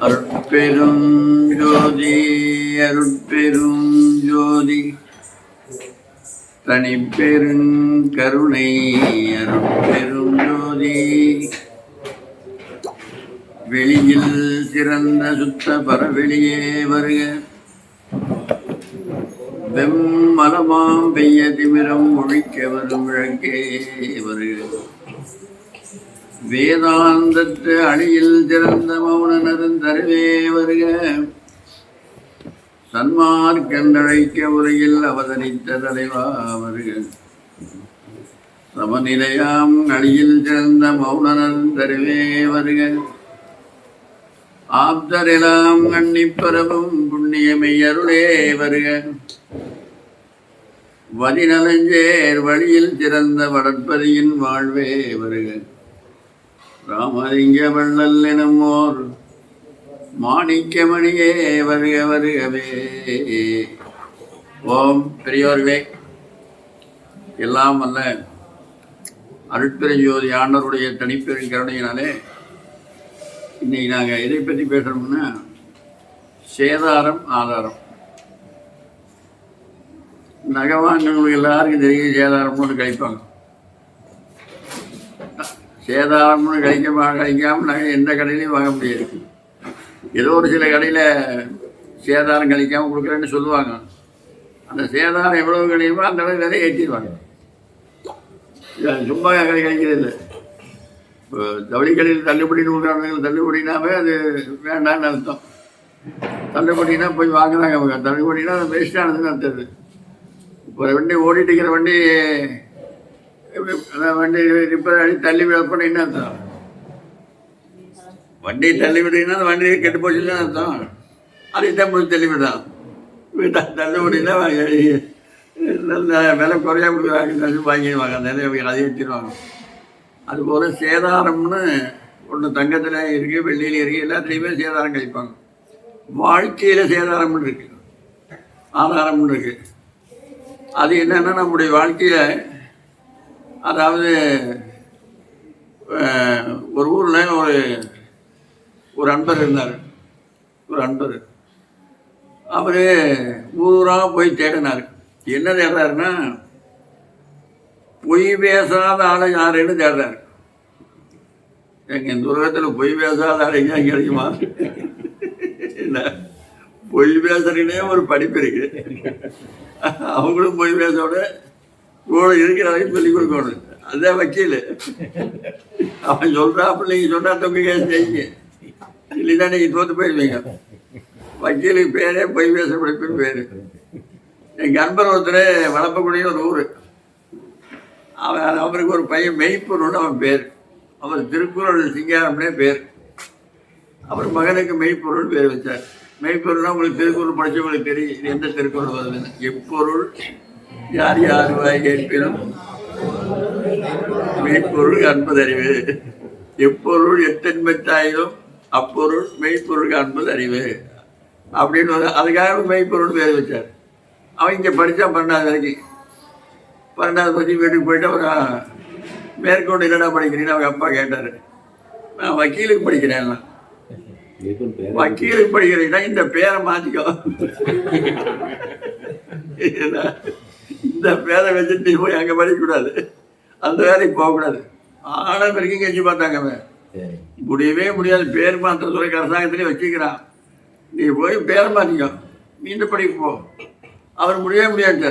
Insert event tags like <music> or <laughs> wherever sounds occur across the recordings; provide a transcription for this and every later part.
அருட்பெரும் ஜோதி அருட்பெரும் ஜோதி. தனிப்பெரும் கருணை அருட்பெரும் ஜோதி. வெளியில் சிறந்த சுத்த பரவெளியே வருக. வெம்மலமாம் பெய்ய திமிரம் ஒழிக்க வரும் விளக்கே வருகிறது வேதாந்தத்து அணியில் திறந்த மௌன நருந்தருவே வருக. சன்மார்க்கந்தழைக்க உரையில் அவதரித்த தலைவா வருக. சமநிலையாம் அணியில் திறந்த மௌன நருந்தருவே வருக. ஆப்தரெல்லாம் அன்னிப்பரவும் புண்ணியமையருளே வருக. வதிநலஞ்சேர் வழியில் திறந்த வடற்பதியின் வாழ்வே வருக. ராமலிங்க வள்ளல் எனுமோர் மாணிக்கமணியே வருக வருகவே. ஓம் பெரியோர்களே எல்லாம் வல்ல அருட்பெருஞ்சோதி ஆண்டவருடைய தனிப்பெரும் கருணையினாலே இன்னைக்கு நாங்கள் எதை பற்றி பேசுகிறோம்னா சேதாரம் ஆதாரம். நகை வாங்கினவங்களுக்கு எல்லாருக்கும் தெரியும் சேதாரம்னு கழிப்பாங்க. சேதாரம்னு கழிக்க கழிக்காமல் நகை எந்த கடையிலையும் வாங்க முடியாது. ஏதோ ஒரு சில கடையில் சேதாரம் கழிக்காமல் கொடுக்குறேன்னு சொல்லுவாங்க. அந்த சேதாரம் எவ்வளவு கிடைக்குமோ அந்த அளவு விலை ஏற்றிடுவாங்க. சும்மா கடை கிடைக்கிறது இல்லை. இப்போ ஜவுளி கடையில் தள்ளுபடின்னு கொடுக்குறாங்க தள்ளுபடினாவே அது வேண்டாம்னு அர்த்தம். தள்ளுபடினா போய் வாங்குறாங்க அவங்க. தள்ளுபடினா அது வேஸ்டானதுன்னு அர்த்தம் இப்போ ஒரு வண்டி ஓடிட்டு இருக்கிற வண்டி வண்டி ரிப்பேர் ஆகி தள்ளி விடப்பட அர்த்தம். வண்டி தள்ளி வண்டி கெட்டு போச்சுன்னு அர்த்தம் அதைத்தான் தான் போய் தள்ளி விடான் தள்ளுபடினா நல்ல விலை குறையாக கொடுக்குறாங்க. வாங்கிடுவாங்க. நிறைய அதை வச்சிருவாங்க அதுபோல் சேதாரம்னு ஒன்று தங்கத்தில் இருக்குது வெள்ளியில் இருக்குது எல்லாத்துலேயுமே சேதாரம் கழிப்பாங்க. வாழ்க்கையில் சேதாரம்னு இருக்குது ஆதாரம்னு இருக்குது அது என்னென்னா நம்முடைய வாழ்க்கையில் அதாவது ஒரு ஊரில் ஒரு ஒரு அன்பர் இருந்தார். ஒரு அன்பர். அவர் ஊராக போய் தேடினார். என்ன தேடுறாருன்னா பொய் பேசாத ஆளை யாருன்னு தேடுறாரு. எங்க இந்த உலகத்தில் பொய் பேசாத ஆளை கிடைக்குமா இல்லை பொய் பேசுறதுனே ஒரு படிப்பு இருக்கு. அவங்களும் பொய் பேசோட இவ்வளோ இருக்கிற சொல்லி சொல்லிக் கொடுக்கணும். அதே வக்கீல். அவன் சொல்றாப்புல நீங்கள் சொன்னா தொங்க கேஸ் செய்யுங்க இல்லைன்னா நீங்கள் தோற்று போயிடுவீங்க. வக்கீலுக்கு பேரே பொய் பேச படிப்புன்னு பேர். என் நண்பர் ஒருத்தர் வளப்பக்கூடிய ஒரு ஊர். அவன் அவருக்கு ஒரு பையன் மெய்ப்பொருள்னு அவன் பேர். அவர் திருக்குறள் சிங்காரம்னே பேர். அவர் மகனுக்கு மெய்ப்பொருள் பேர் வச்சார். மெய்ப்பொருள்னா உங்களுக்கு திருக்குறள் படித்தவங்களுக்கு தெரியும். எந்த திருக்குறள் வருதுன்னு. எப்பொருள் யார் யார் வாய் கேட்பினும்? மெய்ப்பொருள் அன்பது அறிவு எப்பொருள் எத்தன்மைத்தாயிலும் அப்பொருள் மெய்ப்பொருள் அன்பது அறிவு அப்படின்னு அதுக்காக மெய்ப்பொருள் பேர் வச்சார். அவன் இங்கே படித்தான் பன்னெண்டாவது வரைக்கும். பன்னெண்டாவது பற்றி வீட்டுக்கு போயிட்டு அவன் மேற்கொண்டு என்னடா படிக்கிறீன்னு அவங்க அப்பா கேட்டார். நான் வக்கீலுக்கு படிக்கிறேன் வக்கீலுக்கு படிக்கிறீங்கன்னா இந்த பேரை மாற்றிக்கோ <laughs> இந்த பேரை வச்சுட்டு நீ போய் அங்கே படிக்கக்கூடாது. அந்த வேலைக்கு போகக்கூடாது. ஆடம் வரைக்கும் கெஞ்சி பார்த்தாங்க அவன். முடியவே முடியாது. பேர் மாற்ற சொல்லி அரசாங்கத்திலே வச்சுக்கிறான். நீ போய் பேர் மாற்றிக்கோ மீண்டும் படிக்க போ. அவர் முடியவே முடியாது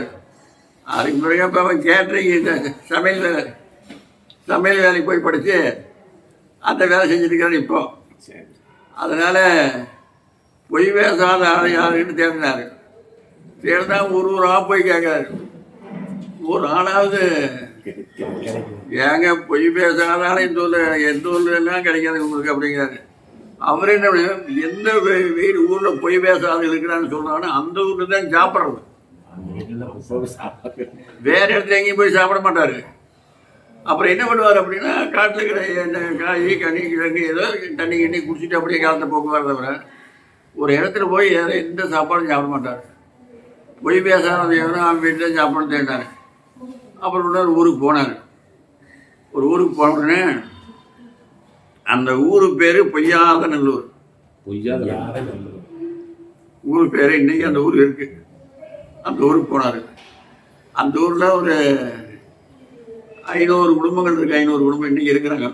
அதுக்கு பிறகு அப்போ அவன் கேட்ரிங் சமையல் வேலை சமையல் வேலைக்கு போய் படித்து அந்த வேலை செஞ்சுட்டு இருக்கிறான் இப்போ. அதனால் பொய் பேசாத ஆளை யாருன்னு தேடினார். தேடினா ஒரு ஊராக போய் கேட்குறாரு. ஒரு ஆளாவது ஏங்க பொய் பேசாத இந்த ஊரில் எந்த ஊர்லாம் எல்லாம் கிடைக்காது உங்களுக்கு அப்படிங்கிறாரு. அவர் என்ன எந்த வீடு ஊரில் பொய் பேசாத இருக்கிறான்னு சொல்கிறாங்கன்னா அந்த ஊரில் தான் சாப்பிட்றது. வேற இடத்துல எங்கேயும் போய் சாப்பிட மாட்டாரு. அப்புறம் என்ன பண்ணுவார் அப்படின்னா காட்டில் இருக்கிற காய் கனி கிழங்கு ஏதோ தண்ணி கிண்ணி குடிச்சிட்டு அப்படியே காலத்தை போக்குவார் தவிர ஒரு இடத்துல போய் எந்த சாப்பாடும் சாப்பிட மாட்டார். பொய் பேசாத எவனும் அவன் வீட்டில் சாப்பிட தேட்டாரு அப்புறம் ஊருக்கு போனார். ஒரு ஊருக்கு போன உடனே அந்த ஊர் பேர் பொய்யாத நல்லூர் பொய்யாத ஊர் பேர் இன்னைக்கு அந்த ஊர் இருக்கு. அந்த ஊருக்கு போனார். அந்த ஊரில் ஒரு ஐநூறு குடும்பங்கள் இருக்கு. ஐநூறு குடும்பம் இன்னைக்கு இருக்கிறாங்க.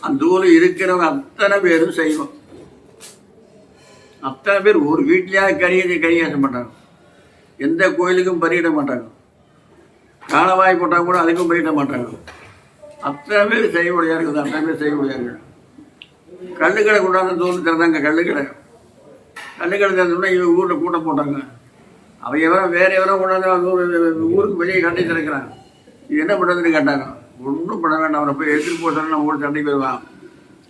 அந்த ஊரில் இருக்கிறவங்க அத்தனை பேரும் செய்வோம். அத்தனை பேர் ஒரு வீட்லேயே கறியை கறியாற்ற மாட்டாங்க. எந்த கோயிலுக்கும் பலியிட மாட்டாங்க. காலவாய் போட்டால் கூட அதுக்கும் பலியிட மாட்டாங்க அத்தனை பேர் செய்ய இருக்குது அத்தனை பேர் செய்யக்கூடியா இருக்குது கள்ளுக்கடை கொண்டாந்து தோல் திறந்தாங்க கல்லுக்கடை. கல்லுக்கடை திறந்தோம்னா இவங்க ஊரில் கூட்டம் போட்டாங்க. அவன் எவரோ வேறு எவரோ கொண்டாந்து ஊருக்கு வெளியே கட்டி திறக்கிறான். இது என்ன பண்ணுறதுன்னு கேட்டாங்க. ஒன்றும் பண்ண வேண்டாம் அவனை போய் எடுத்துகிட்டு போக நம்ம கூட சண்டை போயிடுவான்.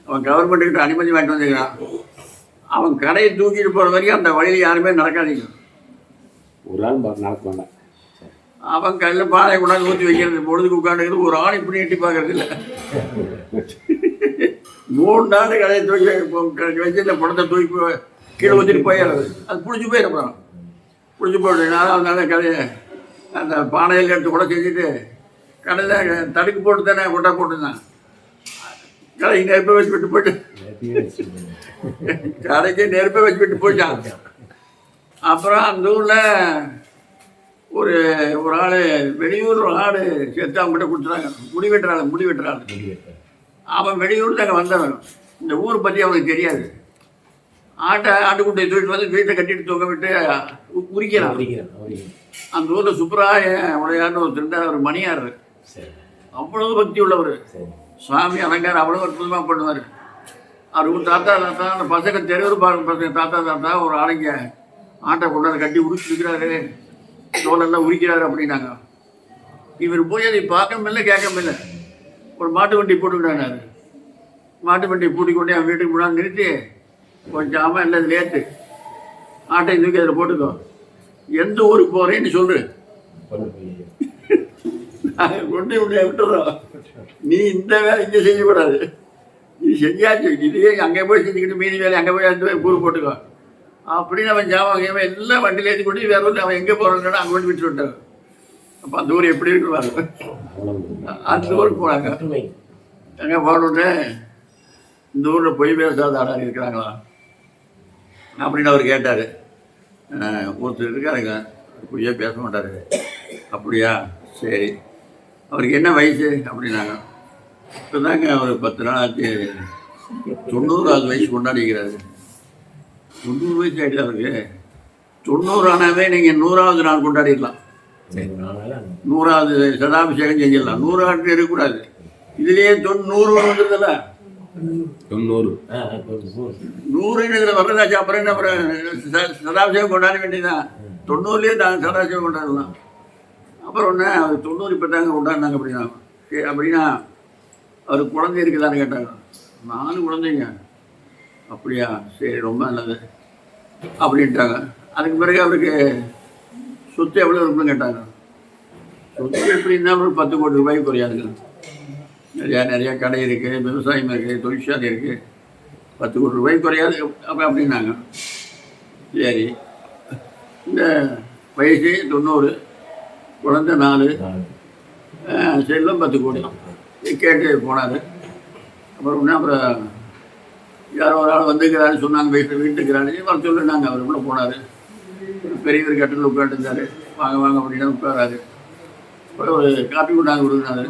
அவன் கவர்மெண்ட்டுக்கிட்ட அனுமதி வாங்கிட்டு வந்துக்கிறான் அவன் கடையை தூக்கிட்டு போகிற வரைக்கும் அந்த வழியில் யாருமே நடக்காதீங்க. ஒரு ஆள் நடக்க வேண்டாம். அவன் கையில் பானை கொண்டாந்து ஊற்றி வைக்கிறது. பொழுதுக்கு உட்காந்துக்கிறது ஒரு ஆள் இப்படி எட்டி பார்க்கறது இல்லை. மூணு நாள் கடையை தூக்கி வச்சு இந்த படத்தை தூக்கி போய் கீழே ஊற்றிட்டு போயிடுறது அது பிடிச்சி போயிடும் பிடிச்சி போயிட்டு நான் அதனால கடையை அந்த பானையில் எடுத்து கூட செஞ்சுட்டு கடையில் தடுக்கு போட்டு தானே கொட்டா போட்டுருந்தான். கடைக்கு நெருப்பை வச்சு விட்டு போயிட்டு கடைக்கு நெருப்பை வச்சு விட்டு போயிட்டான். அப்புறம் அந்த ஊரில் ஒரு ஒரு ஆள் வெளியூர் ஒரு ஆள் செத்து அவங்ககிட்ட கொடுத்துறாங்க முடி ஆள் முடி ஆள் அவன் வெளியூர் அங்கே வந்தவன். இந்த ஊர் பற்றி அவனுக்கு தெரியாது. ஆட்டை ஆட்டுக்குட்டியை தூக்கிட்டு வந்து வீட்டை கட்டிட்டு தூங்க விட்டு உரிக்கிறான் அந்த ஊரில் சுப்பராய உடையார்னு ஒரு திருந்தார் ஒரு மணியார். அவ்வளவு பக்தி உள்ளவர். சுவாமி அலங்காரம் அவ்வளோ அற்புதமாக பண்ணுவார். அவர் தாத்தா தாத்தா அந்த பசங்க தெருவில் பாருங்க பசங்க தாத்தா தாத்தா ஒரு ஆளுங்க ஆட்டை கொண்டாந்து கட்டி உரிச்சிருக்கிறாரு. தோலெல்லாம் உரிக்கிறாரு அப்படின்னாங்க. இவர் போய் அதை பார்க்க முடியல கேட்க முடியல. ஒரு மாட்டு வண்டி போட்டுக்கிட்டாரு மாட்டு வண்டி பூட்டி கொண்டு என் வீட்டுக்கு முன்னாடி நிறுத்தி கொஞ்சம் ஜாமான் இல்லை லேட்டு ஆட்டை தூக்கி அதில் போட்டுக்கோ. எந்த ஊருக்கு போகிறேன்னு சொல்லு. கொண்டு உன்னை விட்டுறோம் நீ இந்த வேலை இங்கே செய்யக்கூடாது. நீ செஞ்சாச்சு. இதுவே அங்கே போய் செஞ்சுக்கிட்டு மீதி வேலை அங்கே போய் அந்த போய் கூறு போட்டுக்கோ. அப்படின்னு அவன் ஜாமான் கேமன் எல்லாம் வண்டியில் ஏற்றி கொண்டு வேற வந்து அவன் எங்கே போகிறான்னு அங்கே கொண்டு விட்டு விட்டான் அப்போ அந்த ஊர் எப்படி இருக்கு பாருங்க அந்த ஊருக்கு போனாங்க. அங்கே போனோடனே இந்த ஊரில் பொய் பேசாத ஆளாக இருக்கிறாங்களா? அப்படின்னு அவர் கேட்டார். ஒருத்தர் இருக்காருங்க. பொய்யே பேச மாட்டார். அப்படியா? சரி. அவருக்கு என்ன வயசு? அப்படின்னாங்க. இப்போ தாங்க ஒரு பத்து நாள் ஆச்சு தொண்ணூறாவது வயசு கொண்டாடிக்கிறாரு. தொண்ணூறு வயசு ஆகிடுது அவருக்கு. தொண்ணூறு ஆனாவே நீங்கள் நூறாவது நாள் கொண்டாடிடலாம். நூறாவது சதாபிஷேகம் செஞ்சிடலாம். நூறு ஆண்டு இருக்கக்கூடாது. இதுலேயே தொண்ணூறு வந்துருதுல்ல? தொண்ணூறு. நூறுன்னு இதில் வர்றதாச்சு அப்புறம் என்ன அப்புறம்? சதாபிஷேகம் கொண்டாட வேண்டியதுதான். தொண்ணூறுலேயே தான் சதாபிஷேகம் கொண்டாடலாம். அப்புறம் ஒன்று அவர் தொண்ணூறு இப்போ தாங்க கொண்டாடினாங்க அப்படின்னா சரி அப்படின்னா அவருக்கு குழந்தை இருக்குதான்னு கேட்டாங்க. நாலு குழந்தைங்க. அப்படியா? சரி ரொம்ப நல்லது. அப்படின்ட்டாங்க. அதுக்கு பிறகு அவருக்கு சொத்து எவ்வளோ இருக்குன்னு கேட்டாங்க. சொத்து எப்படின்னா ஒரு பத்து கோடி ரூபாய்க்கு குறையாதுங்க நிறையா நிறையா கடை இருக்குது விவசாயம் இருக்குது தொழிற்சாலை இருக்குது பத்து கோடி ரூபாய் குறையாது அப்போ அப்படின்னாங்க. சரி. இந்த வயசு தொண்ணூறு குழந்தை நாலு. செல்லும் பத்து கோடி. கேட்டு போனார். அப்புறம் ஒன்று அப்புறம் யாரோ ஒரு ஆள் வந்துக்கிறாரு சொன்னாங்க வீட்டு வீட்டுக்கிறாரு. வர சொல்லுனாங்க அவர் கூட போனார். பெரியவர் கட்டில் உட்காந்துருந்தாரு வாங்க வாங்க அப்படின்னு உட்காராரு. அப்புறம் ஒரு காப்பி கொண்டாங்க கொடுக்குறாரு.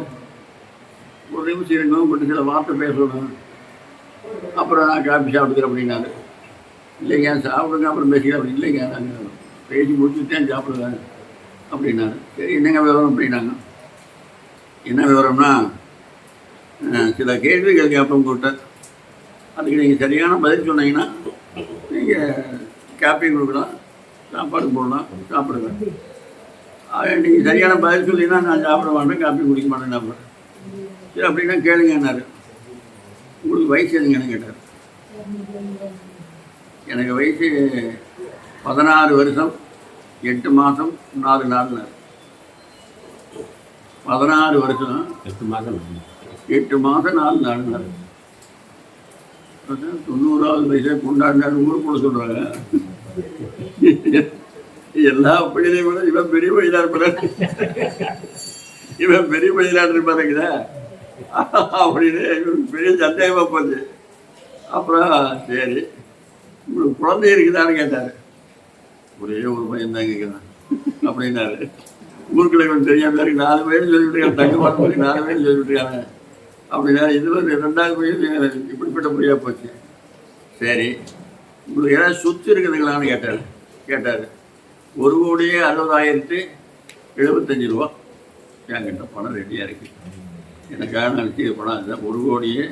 ஒரு நிமிஷம் இருக்கணும் கொண்டு சில வார்த்தை பேசணும். அப்புறம் நான் காப்பி சாப்பிட்டுக்கிறேன் அப்படின்னாரு. இல்லைங்க சாப்பிடுங்க அப்புறம் பேசிக்கலாம். அப்படி இல்லைங்க நாங்கள் பேசி முடிச்சுட்டேன் சாப்பிடுவேன் அப்படின்னாரு. சரி என்னங்க விவரம் அப்படின்னாங்க. என்ன விவரம்னா சில கேள்விகள் கேட்போம் கூட்ட அதுக்கு நீங்கள் சரியான பதில் சொன்னீங்கன்னா நீங்கள் காப்பி கொடுக்கலாம் சாப்பாடு போடலாம் சாப்பிடுங்க நீங்கள் சரியான பதில் சொன்னீங்கன்னா நான் சாப்பிட மாட்டேன் காப்பி குடிக்க மாட்டேன் சாப்பிடுறேன் சரி அப்படின்னா கேளுங்கன்னாரு. உங்களுக்கு வயசு எதுங்கன்னு கேட்டார். எனக்கு வயசு பதினாறு வருஷம் எட்டு மாதம் நாலு நாள்னார். பதினாறு வருஷம் எட்டு மாதம் எட்டு மாதம் நாலு நாள்னார். தொண்ணூறாவது வயசை கொண்டாடினார் ஊருக்குள்ள சொல்கிறாங்க எல்லா பையனையும் விட இவன் பெரிய பையனாக இருப்பார் இவன் பெரிய பையனா இருப்பாருங்களா அப்படின்னு இவருக்கு பெரிய சந்தேகமாக போச்சு. அப்புறம் சரி உங்களுக்கு குழந்தை இருக்குதான்னு கேட்டார். ஒரே ஒரு பையன் தான் கேட்குறான் அப்படின்னாரு. ஊருக்குள்ள இவன் தெரியாம இருக்கு. நாலு பேர் சொல்லிட்டு இருக்காங்க தங்க பார்த்து நாலு பேர் சொல்லிட்டு இருக்காங்க அப்படின்னா இது வந்து ரெண்டாவது பையன் இப்படிப்பட்ட முறையாக போச்சு. சரி. உங்களுக்கு ஏதாவது சொத்து இருக்குதுங்களான்னு கேட்டார். கேட்டார். ஒரு கோடியே அறுபதாயிரத்து எழுபத்தஞ்சு ரூபா. என்கிட்ட பணம் ரெடியாக இருக்கு. எனக்காக நான் வச்சுக்க பணம் அதுதான். ஒரு கோடியே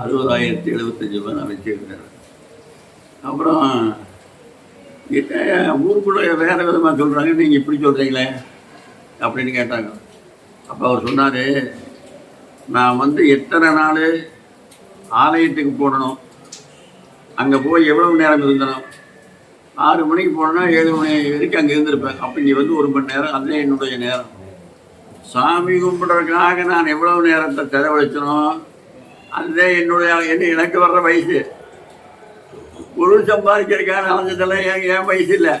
அறுபதாயிரத்தி எழுபத்தஞ்சு ரூபா நான் வச்சுருக்கிறேன் அப்புறம் ஊருக்குள்ளே வேறு விதமாக சொல்கிறாங்க நீங்கள் இப்படி சொல்கிறீங்களே அப்படின்னு கேட்டாங்க. அப்போ அவர் சொன்னார் நான் வந்து எத்தனை நாள் ஆலயத்துக்கு போடணும் அங்கே போய் எவ்வளவு நேரம் இருந்தனும் ஆறு மணிக்கு போனேன்னா ஏழு மணி வரைக்கும் அங்கே இருந்திருப்பேன். அப்போ இங்கே வந்து ஒரு மணி நேரம் அதுதான் என்னுடைய நேரம். சாமி கும்பிட்றதுக்காக நான் எவ்வளவு நேரத்தை செலவழிச்சனோ அதுதான் என்னுடைய என்ன எனக்கு வர்ற வயசு. பொருள் சம்பாதிக்கிறதுக்காக நடந்ததெல்லாம் என் வயசு இல்லை?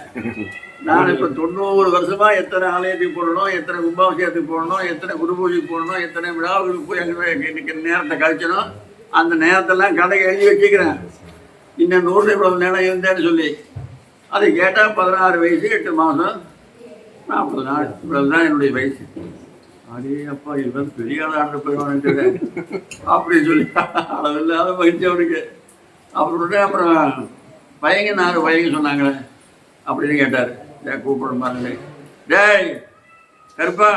நான் இப்போ தொண்ணூறு வருஷமா எத்தனை ஆலயத்துக்கு போடணும் எத்தனை கும்பாபிஷேகத்துக்கு போடணும் எத்தனை குரு பூஜைக்கு போடணும் எத்தனை விழாவுக்கு போய் எங்களுக்கு இன்னைக்கு நேரத்தை கழிச்சணும் அந்த நேரத்தெல்லாம் கதை எழுதி வச்சுக்கிறேன். இன்னும் நூறு இவ்வளவு நேரம் இருந்தேன்னு சொல்லி. அதை கேட்டால் பதினாறு வயசு எட்டு மாதம் நாற்பது நாள். இவ்வளவு தான் என்னுடைய வயசு. அடே அப்பா இவன் பெரிய ஆளாண்டு போயிடுவான்னு அப்படின்னு சொல்லி அளவில்லாத மகிழ்ச்சி அவருக்கு அப்புறம் அப்புறம் பயங்க நாலு பயங்க சொன்னாங்களே அப்படின்னு கேட்டார். டே கூப்பிட மாதிரி. டேய் கருப்பா.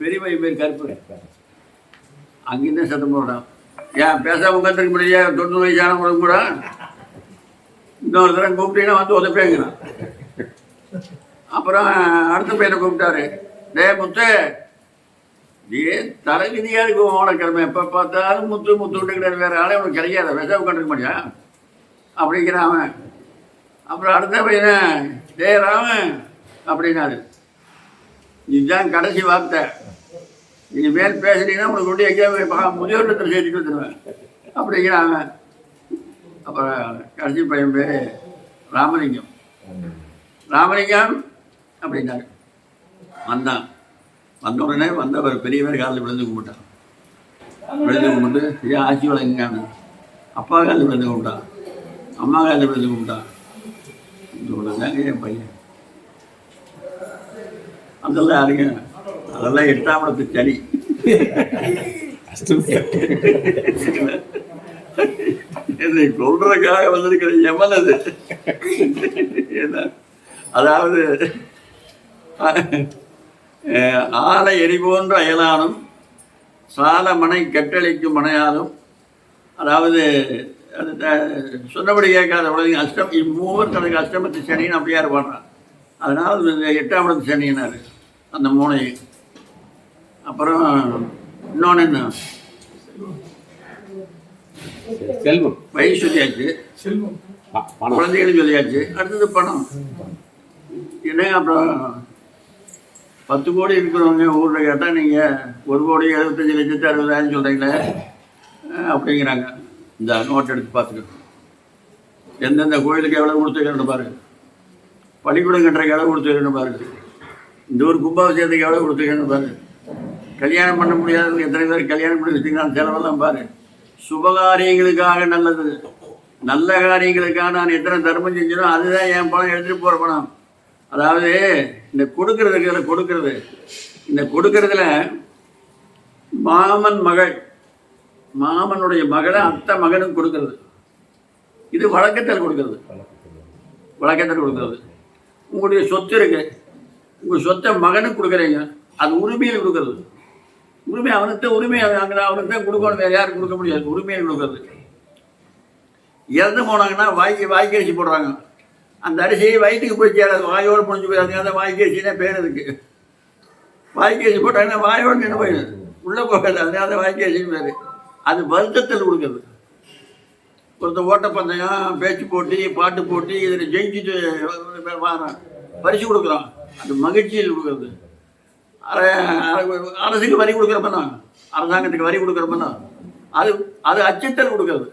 பெரிய பையன் பேர் கருப்பு. அங்கிருந்தே சத்தம் போடுறான் ஏன் பேசாம உட்காந்துருக்க முடியாது தொண்ணூறு வயசானவங்களுக்கு கூட? இன்னொரு தடவை கூப்பிட்டீங்கன்னா வந்து உதப்பேங்கிறான் அப்புறம் அடுத்த பையனை கூப்பிட்டாரு. டே முத்து. ஏன் தலைவிதியாக இருக்கும் ஓனக்கிழமை எப்போ பார்த்தாலும் முத்து முத்து கிடையாது வேற ஆளே உனக்கு கிடைக்காத. பேச உட்காந்துருக்க முடியா அப்படிங்கிறான் அவன். அப்புறம் அடுத்த பையனை டே ராமன் அப்படின்னாரு. இதுதான் கடைசி வார்த்தை. இனிமேல் பேசுனீங்கன்னா உனக்கு கொண்டு எங்கேயாவது முதியோர்கிட்ட சேர்த்து கொடுத்துருவேன் அப்படிங்கிறாங்க. அப்புறம் கடைசி பையன் பேர் ராமலிங்கம். ராமலிங்கம் அப்படின்னாரு. வந்தான். வந்த உடனே வந்தவர் பெரியவர் காலில் விழுந்து கும்பிட்டான். விழுந்து கும்பிட்டு ஏன் ஆட்சி வழங்குங்க அப்பா காலில் விழுந்து கும்பிட்டான். அம்மா காலில் விழுந்து கும்பிட்டான். இவ்வளோதாங்க என் பையன். அதெல்லாம் அறிங்க அதெல்லாம் எட்டாம் இடத்து சளி. என்னை கொள்றதுக்காக வந்திருக்கிற எமன் அது. என்ன? அதாவது ஆலை எரிபோன்ற அயலானும் சால மனை கட்டளைக்கும் மனையாலும் அதாவது சொன்னபடி கேட்காத உலகம் அஷ்டம் இம்மூவர் தனக்கு அஷ்டமத்து சனின்னு அப்படியே பாடுறான் அதனால் இந்த எட்டாம் இடத்து சனினாரு அந்த மூனை அப்புறம் இன்னொன்று என்ன? செல்வம். வயசு சொல்லியாச்சு. ப- பணம். குழந்தைகள் சொல்லியாச்சு. அடுத்தது பணம். என்ன அப்புறம் பத்து கோடி இருக்கிறவங்க ஊரில் கேட்டால் நீங்கள் ஒரு கோடி எழுபத்தஞ்சு லட்சத்து அறுபதாயிரம் சொல்கிறீங்களே அப்படிங்கிறாங்க. இந்த நோட் எடுத்து பார்த்துக்கணும் எந்தெந்த கோயிலுக்கு எவ்வளோ கொடுத்துருக்கணும் பாருங்க பள்ளிக்கூடம் கட்டுறதுக்கு எவ்வளோ கொடுத்துருக்கணும் பாருங்க இந்த ஒரு கும்பாபிஷேகத்துக்கு எவ்வளோ கொடுத்துருக்கணும் பாருங்க கல்யாணம் பண்ண முடியாதவங்க எத்தனை பேர் கல்யாணம் பண்ணி வச்சுக்கலாம் செலவெல்லாம் பாரு. சுபகாரியங்களுக்காக நல்லது. நல்ல காரியங்களுக்காக நான் எத்தனை தர்மம் செஞ்சனோ அதுதான் என் பணம் எடுத்துகிட்டு போகிற பணம். அதாவது இந்த கொடுக்கறதுக்கு கொடுக்கறது. இந்த கொடுக்கறதுல மாமன் மகள் மாமனுடைய மகனை அத்தை மகனுக்கு கொடுக்கறது. இது வழக்கத்தில் கொடுக்கறது. வழக்கத்தில் கொடுக்கறது. உங்களுடைய சொத்து இருக்கு. உங்கள் சொத்தை மகனுக்கு கொடுக்குறீங்க. அது உரிமையில் கொடுக்கறது. உரிமை அவனுக்கு தான் உரிமை. அங்கே அவனுக்கு தான் கொடுக்கணும். வேறு யாரும் கொடுக்க முடியாது. உரிமையில் கொடுக்கறது. இறந்து போனாங்கன்னா வாய்க்கு வாய்க்கு அரிசி போடுறாங்க. அந்த அரிசி வயிற்றுக்கு போய் சேராது. வாயோடு முடிஞ்சு போயிடாது அந்த வாய்க்கு அரிசினே பேர் இருக்கு. வாய்க்கு அரிசி போட்டாங்கன்னா வாயோடு நின்று போயிடுது உள்ளே போகாது. அதனால வாய்க்கு அரிசின்னு பேர். அது வருத்தத்தில் கொடுக்குறது ஒருத்தர் ஓட்டப்பந்தயம் பேச்சு போட்டி பாட்டு போட்டி இதில் ஜெயிச்சுட்டு வாரம் பரிசு கொடுக்குறோம் அது மகிழ்ச்சியில் கொடுக்குறது அர- அரசுக்கு வரி கொடுக்குறப்பண்ணா அரசாங்கத்துக்கு வரி கொடுக்குறப்பண்ணா அது அது அச்சத்தல் கொடுக்குறது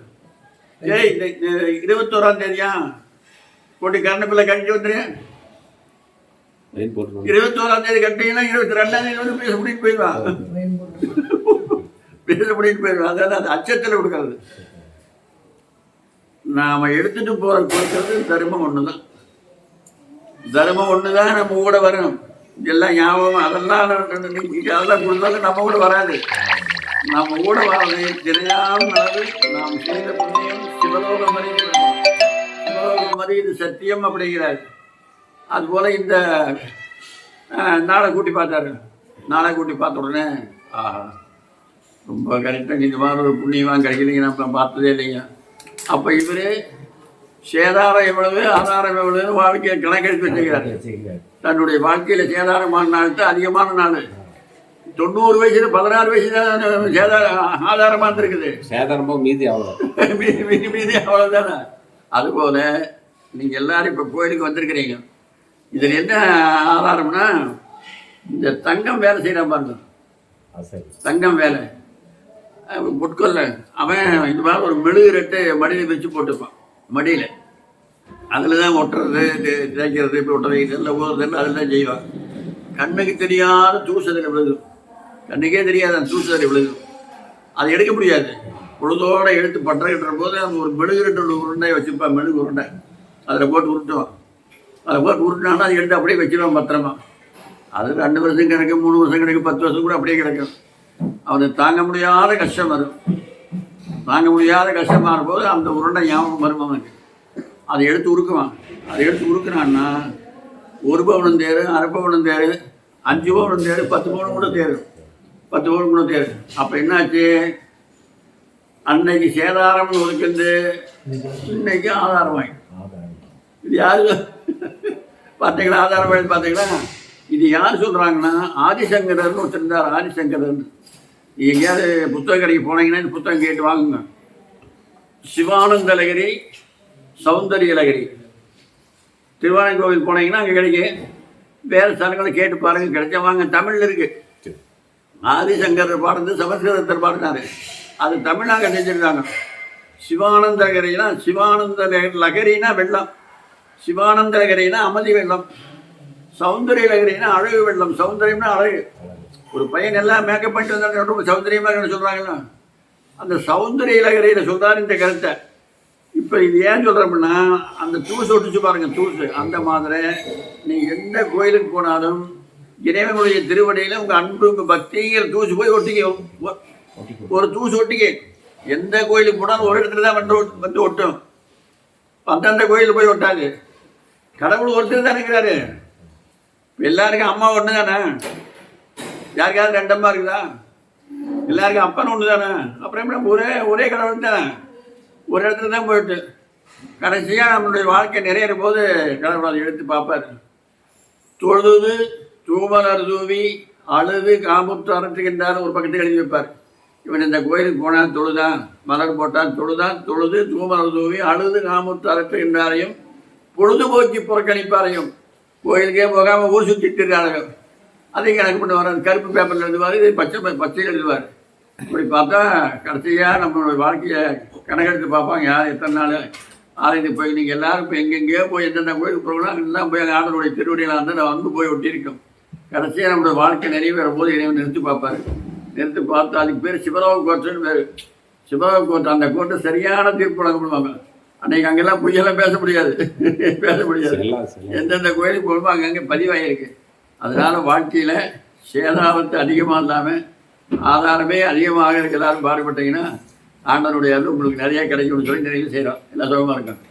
ஏய் இந்த இருபத்தோராம் தேதியா? போட்டு கரண்ட் பில்லை கழிச்சு வந்துடுறேன் இருபத்தோராம் தேதி கட்டிங்கன்னா இருபத்தி ரெண்டாம் தேதி வந்து பேச முடியும் போயிடுவான் வெளியில் பண்ணிட்டு போயிடுவான் அதாவது அது அச்சத்தில் கொடுக்கறது. நாம எடுத்துகிட்டு போகிற கொடுக்கறது தர்மம் ஒண்ணுதான். தர்மம் தான் நம்ம கூட வரணும். எல்லாம் ஞாபகம் அதெல்லாம் நீங்க அதெல்லாம் கொடுத்தாலும் நம்ம கூட வராது. நம்ம கூட வராது தெரியாமல் நடந்து நாம் செய்த புண்ணியம் சிவலோகம் அறிகிறது சிவலோகம் அறியுது சத்தியம் அப்படிங்கிறார். அதுபோல் இந்த நாளை கூட்டி பார்த்தாரு. நாளை கூட்டி பார்த்த உடனே ஆஹா ரொம்ப கரெக்டாக இந்த மாதிரி ஒரு புண்ணியமாக கிடைக்கலைங்க நம்ம பார்த்ததே இல்லைங்க. அப்போ இவர் சேதாரம் எவ்வளவு ஆதாரம் எவ்வளவு வாழ்க்கையை கணக்கெடுத்து வச்சுக்கிறார். தன்னுடைய வாழ்க்கையில் சேதாரமான நாள் தான் அதிகமான நாள். தொண்ணூறு வயசுல பதினாறு வயசு தான் சேதாரம் ஆதாரமாக இருந்திருக்குது சேதாரமோ மீதி அவ்வளோ <laughs> மீதி மீதி மீதி அவ்வளோதானே அதுபோல் நீங்கள் எல்லாரும் இப்போ கோயிலுக்கு வந்திருக்கிறீங்க. இதில் என்ன ஆதாரம்னா இந்த தங்கம் வேலை செய்கிறான் பாருங்க. சரி. தங்கம் வேலை. முட்கொல்ல. அவன் இந்த மாதிரி ஒரு மெழுகு ரெட்டு மடியில் வச்சு போட்டுப்பான். மடியில். அதில் தான் ஒட்டுறது தேய்க்கிறது இப்படி ஒட்டுறது இதெல்லாம் ஓடுறதுன்னு அதில் தான் செய்வான். கண்ணுக்கு தெரியாத தூசதில் விழுது கண்ணுக்கே தெரியாத அந்த தூசதில் விழுதும் அதை எடுக்க முடியாது. பொழுதோடு எடுத்து பட்டற போது அந்த ஒரு மெழுகு ரெட்டு உருண்டை வச்சுப்பான் மெழுகு உருண்டை. அதில் போட்டு உருட்டுவான். அதை போட்டு உருட்டினான்னா அதை எடுத்து அப்படியே வச்சிருவான் பத்திரமா. அது ரெண்டு வருஷம் கிடக்கு மூணு வருஷம் கிடக்கு பத்து வருஷம் கூட அப்படியே கிடக்கும். அவனுக்கு தாங்க முடியாத கஷ்டம் வரும் தாங்க முடியாத கஷ்டமாக இருக்கும்போது அந்த உருண்டை ஞாபகம் வரும் அவனுக்கு. அதை எடுத்து உருக்குவான். அதை எடுத்து உருக்குனான்னா ஒரு பவுனம் தேர் அரை பவுனம் தேரு அஞ்சு பவுனம் தேர் பத்து பவுனம் கூட தேரும் பத்து பவுன் கூட தேர். அப்போ என்னாச்சு? அன்னைக்கு சேதாரம்னு ஒதுக்குந்து இன்னைக்கு ஆதாரம் வாங்கி. இது யாரு? பார்த்தீங்களா? ஆதாரம் வாங்கி பார்த்தீங்களா? இது யார் சொல்கிறாங்கன்னா ஆதிசங்கரர்னு ஒருத்தர் இருந்தார் ஆதிசங்கரர்னு. நீங்க எங்கேயாவது புத்தக கடைக்கு போனீங்கன்னா புத்தகம் கேட்டு வாங்குங்க. லகரி சௌந்தரியலகிரி. திருவானைக்கோவில் போனீங்கன்னா அங்கே கிடைக்கும் வேறு ஸ்தலங்களை கேட்டு பாருங்கள் கிடைச்சா வாங்க. தமிழில் இருக்குது ஆதிசங்கர் பாடுறது சமஸ்கிருதத்தில் பாடினாரு அது. தமிழாக செஞ்சிருக்காங்க. சிவானந்த லகரினா சிவானந்த லகரினா வெள்ளம். சிவானந்த லகரினா அமதி வெள்ளம். சௌந்தரிய லகரினா அழகு வெள்ளம். சௌந்தரியம்னா அழகு. ஒரு பையன் எல்லாம் மேக்கப் பண்ணிட்டு வந்தா ரொம்ப சௌந்தரியமாக சொல்கிறாங்களா அந்த சௌந்தரிய லகரியில் சொல்றாரு இந்த கருத்தை. இப்போ இது ஏன் சொல்கிறோம்னா அந்த தூசு ஒட்டிச்சு பாருங்க தூசு. அந்த மாதிரி நீ எந்த கோயிலுக்கு போனாலும் இறைவனுடைய திருவடியில் உங்கள் அன்பு உங்கள் பக்திங்கிற தூசு போய் ஒட்டிக்க. ஒ- ஒரு தூசு ஒட்டிக்க. எந்த கோயிலுக்கு போனாலும் ஒரு இடத்துல தான் வந்து வந்து ஒட்டும். அந்தந்த கோயிலில் போய் ஒட்டாது. கடவுள் ஒருத்தர் தான் இருக்கிறாரு. எல்லாருக்கும் அம்மா ஒன்று தானே யாருக்காவது ரெண்டு அம்மா இருக்குதா? எல்லாருக்கும் அப்பன் ஒன்று தானே அப்புறம் எப்படி ஒரே ஒரே கடவுள் தானே ஒரு இடத்துல தான் போயிட்டு. கடைசியாக நம்மளுடைய வாழ்க்கை நிறையிற போது கடவுள் அதை எடுத்து பார்ப்பார். தொழுது தூமலர் தூவி அழுது காமுத்து அரட்டுகின்றார் ஒரு பக்கத்தில் எழுதி வைப்பார். இவன் இந்த கோயிலுக்கு போனான் தொழுதான். மலர் போட்டான் தொழுதான். தொழுது தூமலர் தூவி அழுது காமுத்து அரட்டுகின்றாரையும் பொழுதுபோக்கி புறக்கணிப்பாரையும். கோயிலுக்கே போகாமல் ஊர் சுற்றிட்டு இருக்கிறார்கள் அதையும் கணக்கு பண்ணி வர கருப்பு பேப்பரில் எழுதுவார் இது பச்சை பச்சையில் எழுதுவார். இப்படி பார்த்தா கடைசியாக நம்மளுடைய வாழ்க்கையை கணக்கெடுத்து பார்ப்பாங்க. யார் எத்தனை நாள் ஆலயத்துக்கு போய் நீங்கள் எல்லாரும் இப்போ எங்கெங்கேயோ போய் எந்தெந்த கோயிலுக்கு போகலாம் அங்கெல்லாம் போய் ஆண்டனுடைய திருவடியில் வந்து நான் வந்து போய் ஒட்டியிருக்கோம். கடைசியாக நம்மளோட வாழ்க்கை நிறைவேற போது இறைவன் நிறுத்தி பார்ப்பாரு. நிறுத்தி பார்த்து அதுக்கு பேர் சிவலோக கோட்டைன்னு பேர். சிவலோக கோட்டை அந்த கோட்டை சரியான தீர்ப்பு வழங்கப்படுவாங்க. அன்னைக்கு அங்கெல்லாம் பொய்யெல்லாம் பேச முடியாது. <laughs> பேச முடியாது. எல்லாம் எந்தெந்த கோயிலுக்கு போகணுமோ அங்கங்கே பதிவாகிருக்கு அதனால வாழ்க்கையில் சேதாரத்து அதிகமாக இல்லாமல் ஆதாரமே அதிகமாக இருக்க எல்லாரும் பாடுபட்டீங்கன்னா ஆண்டனுடைய அருள் உங்களுக்கு நிறைய கிடைக்கும்னு சொல்லி நிறைய செய்கிறோம் எல்லாம் சுகமாக இருக்கும்